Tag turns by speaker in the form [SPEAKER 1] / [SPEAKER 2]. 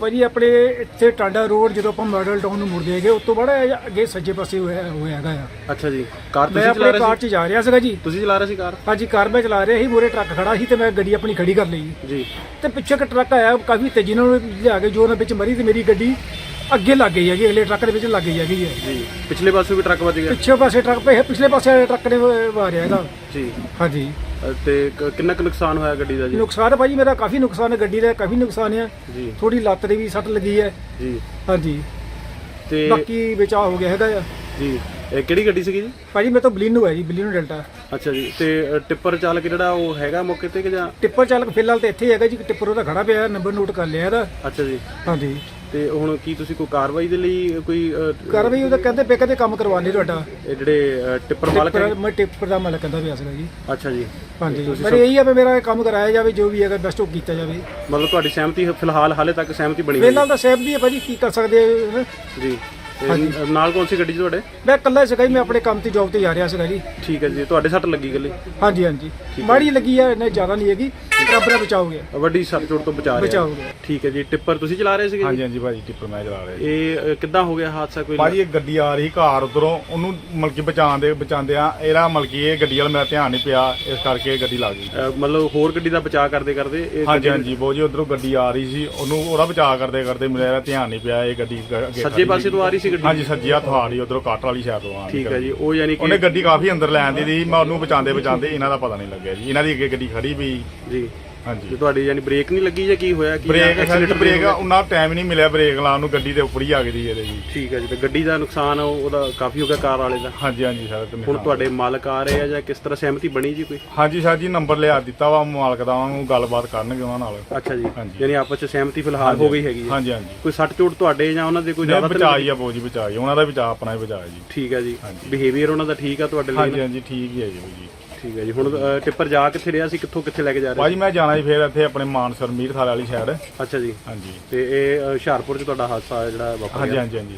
[SPEAKER 1] ਭਾਜੀ ਆਪਣੇ ਇੱਥੇ ਟਾਂਡਾ ਰੋਡ ਜਦੋਂ ਆਪਾਂ ਮਾਡਲ ਟਾਊਨ ਨੂੰ ਮੁੜਦੇ ਹੈਗੇ ਉਸ ਤੋਂ ਬੜਾ ਅੱਗੇ ਸੱਜੇ ਪਾਸੇ ਹੋਇਆ ਹੋਇਆ ਹੈਗਾ ਆ।
[SPEAKER 2] ਅੱਛਾ ਜੀ। ਕਾਰ
[SPEAKER 1] ਮੈਂ
[SPEAKER 2] ਤੁਸੀਂ ਚਲਾ
[SPEAKER 1] ਆਪਣੇ
[SPEAKER 2] ਰਹੇ
[SPEAKER 1] ਕਾਰ 'ਚ ਜਾ ਰਿਹਾ ਸੀਗਾ ਜੀ।
[SPEAKER 2] ਤੁਸੀਂ ਚਲਾ ਰਹੇ ਸੀ ਕਾਰ?
[SPEAKER 1] ਹਾਂਜੀ ਕਾਰ ਮੈਂ ਚਲਾ ਰਿਹਾ ਸੀ ਮੂਰੇ ਟਰੱਕ ਖੜਾ ਸੀ ਤੇ ਮੈਂ ਗੱਡੀ ਆਪਣੀ ਖੜੀ ਕਰ ਲਈ।
[SPEAKER 2] ਜੀ।
[SPEAKER 1] ਤੇ ਪਿੱਛੇ ਇੱਕ ਟਰੱਕ ਆਇਆ ਕਾਫੀ ਤੇਜ਼ੀ ਨਾਲ ਲਿਆ ਕੇ ਜੋ ਉਹਨਾਂ ਵਿੱਚ ਮਰੀ ਤੇ ਮੇਰੀ ਗੱਡੀ ਅੱਗੇ ਲੱਗ ਗਈ ਹੈਗੀ ਅਗਲੇ ਟਰੱਕ ਦੇ ਵਿੱਚ ਲੱਗ ਗਈ ਹੈਗੀ ਹੈ
[SPEAKER 2] ਜੀ। ਪਿਛਲੇ ਪਾਸੇ ਵੀ ਟਰੱਕ ਵੱਜ ਗਿਆ?
[SPEAKER 1] ਪਿੱਛੇ ਪਾਸੇ ਟਰੱਕ ਪਏ ਪਿਛਲੇ ਪਾਸੇ ਵਾਲੇ ਟਰੱਕ ਨੇ ਮਾਰਿਆ ਇਹਦਾ।
[SPEAKER 2] ਜੀ।
[SPEAKER 1] ਹਾਂਜੀ।
[SPEAKER 2] ਤੇ ਕ- ਕਿੰਨਾ ਕੁ ਨੁਕਸਾਨ ਹੋਇਆ ਗੱਡੀ ਦਾ ਜੀ?
[SPEAKER 1] ਨੁਕਸਾਨ ਭਾਜੀ ਮੇਰਾ ਕਾਫੀ ਨੁਕਸਾਨ ਹੈ ਗੱਡੀ ਦਾ ਕਾਫੀ ਨੁਕਸਾਨ ਹੈ।
[SPEAKER 2] ਜੀ।
[SPEAKER 1] ਥੋੜੀ ਲੱਤ ਦੇ ਵੀ ਸੱਟ ਲੱਗੀ ਹੈ।
[SPEAKER 2] ਜੀ।
[SPEAKER 1] ਹਾਂਜੀ।
[SPEAKER 2] ਤੇ
[SPEAKER 1] ਬਾਕੀ ਬਚਾਅ ਹੋ ਗਿਆ ਹੈਗਾ ਆ।
[SPEAKER 2] ਜੀ। ਇਹ ਕਿਹੜੀ ਗੱਡੀ ਸੀਗੀ ਜੀ?
[SPEAKER 1] ਭਾਜੀ ਮੇਰੇ ਤੋਂ ਬਲੀਨੋ ਹੈ ਜੀ ਬਲੀਨੋ ਡੈਲਟਾ।
[SPEAKER 2] ਅੱਛਾ ਜੀ। ਤੇ ਅ, ਟਿੱਪਰ ਚਾਲਕ ਜਿਹੜਾ ਉਹ ਹੈਗਾ ਮੌਕੇ ਤੇ ਕਿ ਜਾਂ
[SPEAKER 1] ਟਿੱਪਰ ਚਾਲਕ ਫਿਲਹਾਲ ਤੇ ਇੱਥੇ ਹੀ ਹੈਗਾ ਜੀ ਟਿੱਪਰ ਉਹਦਾ ਖੜਾ ਪਿਆ ਨੰਬਰ ਨੋਟ ਕਰ ਲਿਆ ਇਹਦਾ।
[SPEAKER 2] ਅੱਛਾ ਜੀ।
[SPEAKER 1] ਹਾਂਜੀ।
[SPEAKER 2] ਤੇ ਹੁਣ ਕੀ ਤੁਸੀਂ ਕੋਈ ਕਾਰਵਾਈ ਦੇ ਲਈ ਕੋਈ ਅ,
[SPEAKER 1] ਕਰ ਵੀ ਉਹਦਾ ਕਹਿੰਦੇ ਪੇ ਕਹਿੰਦੇ ਕੰਮ ਕਰਵਾਣੇ ਤੁਹਾਡਾ।
[SPEAKER 2] ਇਹ ਜਿਹੜੇ ਅ, ਟਿੱਪਰ ਮਾਲਕ ਹੈ
[SPEAKER 1] ਮੈਂ ਟਿੱਪਰ ਦਾ ਮਾਲਕ ਕਹਿੰਦਾ ਪਿਆ ਸੀਗਾ ਜੀ।
[SPEAKER 2] ਅੱਛਾ ਜੀ।
[SPEAKER 1] ਹਾਂਜੀ। ਪਰ ਇਹੀ ਆ ਵੀ ਮੇਰਾ ਇਹ ਕੰਮ ਕਰਾਇਆ ਜਾਵੇ ਜੋ ਵੀ ਹੈਗਾ ਬੈਸਟ ਉਹ ਕੀਤਾ ਜਾਵੇ।
[SPEAKER 2] ਮਤਲਬ ਤੁਹਾਡੀ ਸਹਿਮਤੀ ਫਿਲਹਾਲ ਹਾਲੇ ਤੱਕ ਸਹਿਮਤੀ ਬਣੀ ਹੋਈ
[SPEAKER 1] ਫਿਲਹਾਲ ਤਾਂ ਸੇਫ ਹੈ ਭਾਜੀ ਕੀ ਕਰ ਸਕਦੇ ਆ
[SPEAKER 2] ਹੈ ਜੀ। ਤੇ ਨਾਲ ਕੌਣ ਸੀ ਗੱਡੀ 'ਚ ਤੁਹਾਡੇ?
[SPEAKER 1] ਮੈਂ ਇਕੱਲਾ ਸੀਗਾ ਜੀ ਮੈਂ ਆਪਣੇ ਕੰਮ ਤੇ ਜੌਬ ਤੇ ਜਾ ਰਿਹਾ ਸੀਗਾ ਜੀ।
[SPEAKER 2] ਠੀਕ ਹੈ ਜੀ ਤੁਹਾਡੇ ਸੱਟ ਲੱਗੀ ਗੱਲੇ
[SPEAKER 1] ਹਾਂਜੀ ਹਾਂਜੀ। ਮਾੜੀ ਲੱਗੀ ਆ ਇਹਨੇ ਜ਼ਿਆਦਾ ਨਹੀਂ ਹੈਗੀ। ਰੱਬ ਨੇ ਬਚਾਓਗੇ
[SPEAKER 2] ਵੱਡੀ ਸੱਟ ਚੋਟ ਤੋਂ ਬਚਾ ਰਿਹਾ।
[SPEAKER 1] ਬਚਾਓਗੇ
[SPEAKER 2] ਠੀਕ ਹੈ ਜੀ ਟਿੱਪਰ ਤੁਸੀਂ ਚਲਾ ਰਹੇ ਸੀਗੇ
[SPEAKER 3] ਹਾਂਜੀ
[SPEAKER 2] ਜੀ?
[SPEAKER 3] ਹਾਂਜੀ ਭਾਜੀ ਟਿੱਪਰ ਮੈਂ ਚਲਾ ਰਿਹਾ। ਜੀ
[SPEAKER 2] ਇਹ ਅ, ਕਿੱਦਾਂ ਹੋ ਗਿਆ ਹਾਦਸਾ ਕੋਈ?
[SPEAKER 3] ਭਾਜੀ ਇਹ ਗੱਡੀ ਆ ਰਹੀ ਘਰ ਉਧਰੋਂ ਉਹਨੂੰ ਮਲਕੀ ਬਚਾਉਂਦੇ ਬਚਾਉਂਦੇ ਆ। ਇਹਦਾ ਮਲਕੀ ਇਹ ਗੱਡੀ ਵਾਲਾ ਮੇਰਾ ਧਿਆਨ ਨਹੀਂ ਪਿਆ ਇਸ ਕਰਕੇ ਇਹ ਗੱਡੀ ਲੱਗ ਗਈ।
[SPEAKER 2] ਅ, ਮਤਲਬ ਹੋਰ ਗੱਡੀ ਦਾ ਬਚਾਅ ਕਰਦੇ ਕਰਦੇ ਇਹ
[SPEAKER 3] ਹਾਂਜੀ
[SPEAKER 2] ਗੱਡੀ-
[SPEAKER 3] ਹਾਂਜੀ ਬਹੁਤ ਜੀ ਉਧਰੋਂ ਗੱਡੀ ਆ ਰਹੀ ਸੀ। ਉਹਨੂੰ ਉਹਦਾ ਬਚਾਅ ਕਰਦੇ ਕਰਦੇ ਮੇਰਾ ਧਿਆਨ ਨਹੀਂ ਪਿਆ ਇਹ ਗੱਡੀ ਅੱਗੇ
[SPEAKER 2] ਸੱਜੇ
[SPEAKER 3] ਖੜੀ
[SPEAKER 2] ਪਾਸੇ ਤੋਂ ਆ ਰਹੀ ਸੀ ਗੱਡੀ?
[SPEAKER 3] ਹਾਂਜੀ ਸੱਜੀ ਹੱਥ ਆ ਰਹੀ ਉਧਰੋਂ ਕੱਟ ਵਾਲੀ ਸਾਈਡ ਤੋਂ ਆ
[SPEAKER 2] ਠੀਕ ਹੈ ਜੀ ਉਹ ਯਾਨੀ
[SPEAKER 3] ਉਹਨੇ
[SPEAKER 2] ਕਿ
[SPEAKER 3] ਗੱਡੀ ਕਾਫੀ ਅੰਦਰ ਲੈਣ ਦੀ ਸੀ ਮੈਂ ਉਹਨੂੰ ਬਚਾਉਂਦੇ ਬਚਾਉਂਦੇ ਇਹਨਾਂ ਦਾ ਪਤਾ ਨਹੀਂ ਲੱਗਿਆ ਜੀ। ਇਹਨਾਂ ਦੀ ਅੱਗੇ ਗੱਡੀ ਖੜੀ ਵੀ।
[SPEAKER 2] ਜੀ।
[SPEAKER 3] ਹਾਂਜੀ।
[SPEAKER 2] ਤੇ ਤੁਹਾਡੀ ਯਾਨੀ ਬ੍ਰੇਕ ਨਹੀਂ ਲੱਗੀ ਜਾਂ ਕੀ ਹੋਇਆ? ਕੀ
[SPEAKER 3] ਬ੍ਰੇਕ ਸਰ ਬ੍ਰੇਕ? ਉਹਨਾਂ ਟਾਈਮ ਨਹੀਂ ਮਿਲਿਆ ਬ੍ਰੇਕ ਲਾਉਣ ਨੂੰ ਗੱਡੀ ਦੇ ਉੱਪਰ ਹੀ ਆ ਗਈ ਇਹਦੇ ਜੀ।
[SPEAKER 2] ਠੀਕ ਹੈ ਜੀ ਤੇ ਗੱਡੀ ਦਾ ਨੁਕਸਾਨ ਉਹ- ਉਹਦਾ ਕਾਫੀ ਹੋ ਗਿਆ ਕਾਰ ਵਾਲੇ ਦਾ?
[SPEAKER 3] ਹਾਂਜੀ ਹਾਂਜੀ ਸਰ
[SPEAKER 2] ਹੁਣ ਤੁਹਾਡੇ ਮਾਲਕ ਆ ਰਹੇ ਆ ਜਾਂ ਕਿਸ ਤਰ੍ਹਾਂ ਸਹਿਮਤੀ ਬਣੀ ਜੀ ਕੋਈ?
[SPEAKER 3] ਹਾਂਜੀ ਸਰ ਜੀ ਨੰਬਰ ਲਿਆ ਦਿੱਤਾ ਵਾ ਮਾਲਕ ਦਾ ਉਹਨੂੰ ਗੱਲਬਾਤ ਕਰਨਗੇ ਉਹਨਾਂ ਨਾਲ।
[SPEAKER 2] ਅੱਛਾ ਜੀ। ਯਾਨੀ ਆਪਸ ਚ ਸਹਿਮਤੀ ਫਿਲਹਾਲ ਹੋ ਗਈ ਹੈਗੀ
[SPEAKER 3] ਹਾਂਜੀ ਹਾਂਜੀ।
[SPEAKER 2] ਕੋਈ ਸੱਟ ਚੋਟ ਤੁਹਾਡੇ ਜਾਂ ਉਹਨਾਂ ਦੇ ਕੋਈ ਜ਼ਿਆਦਾ
[SPEAKER 3] ਬਚਾਈ ਆ ਬਹੁਤ ਜੀ ਬਚਾਈ ਉਹਨਾਂ ਦਾ ਬਚਾ ਆਪਣਾ ਹੀ ਬਚਾਇਆ ਜੀ।
[SPEAKER 2] ਠੀਕ ਹੈ ਜੀ। ਬਿਹੇਵੀਅਰ ਉਹਨਾਂ ਦਾ ਠੀਕ ਆ ਤੁਹਾਡੇ ਲਈ
[SPEAKER 3] ਹਾਂਜੀ? ਹਾਂਜੀ ਠੀਕ ਹੀ ਹੈ ਜੀ।
[SPEAKER 2] ਠੀਕ ਹੈ ਜੀ। ਹੁਣ ਅ, ਟਿੱਪਰ ਜਾ ਕਿੱਥੇ ਰਿਹਾ ਸੀ? ਕਿੱਥੋਂ ਕਿੱਥੇ ਲੈ ਕੇ ਜਾ ਰਹੇ
[SPEAKER 3] ਬਾਜੀ ਮੈਂ ਜਾਣਾ ਜੀ ਫੇਰ ਇੱਥੇ ਆਪਣੇ ਮਾਨਸਰ ਮੀਰ ਥਾਲ ਵਾਲੀ ਸਾਈਡ
[SPEAKER 2] ਅੱਛਾ ਜੀ।
[SPEAKER 3] ਹਾਂਜੀ।
[SPEAKER 2] ਤੇ ਇਹ ਅ, ਹੁਸ਼ਿਆਰਪੁਰ ਚ ਤੁਹਾਡਾ ਹਾਦਸਾ ਜਿਹੜਾ ਵਾਪਰ
[SPEAKER 3] ਹਾਂਜੀ ਹਾਂਜੀ ਹਾਂਜੀ।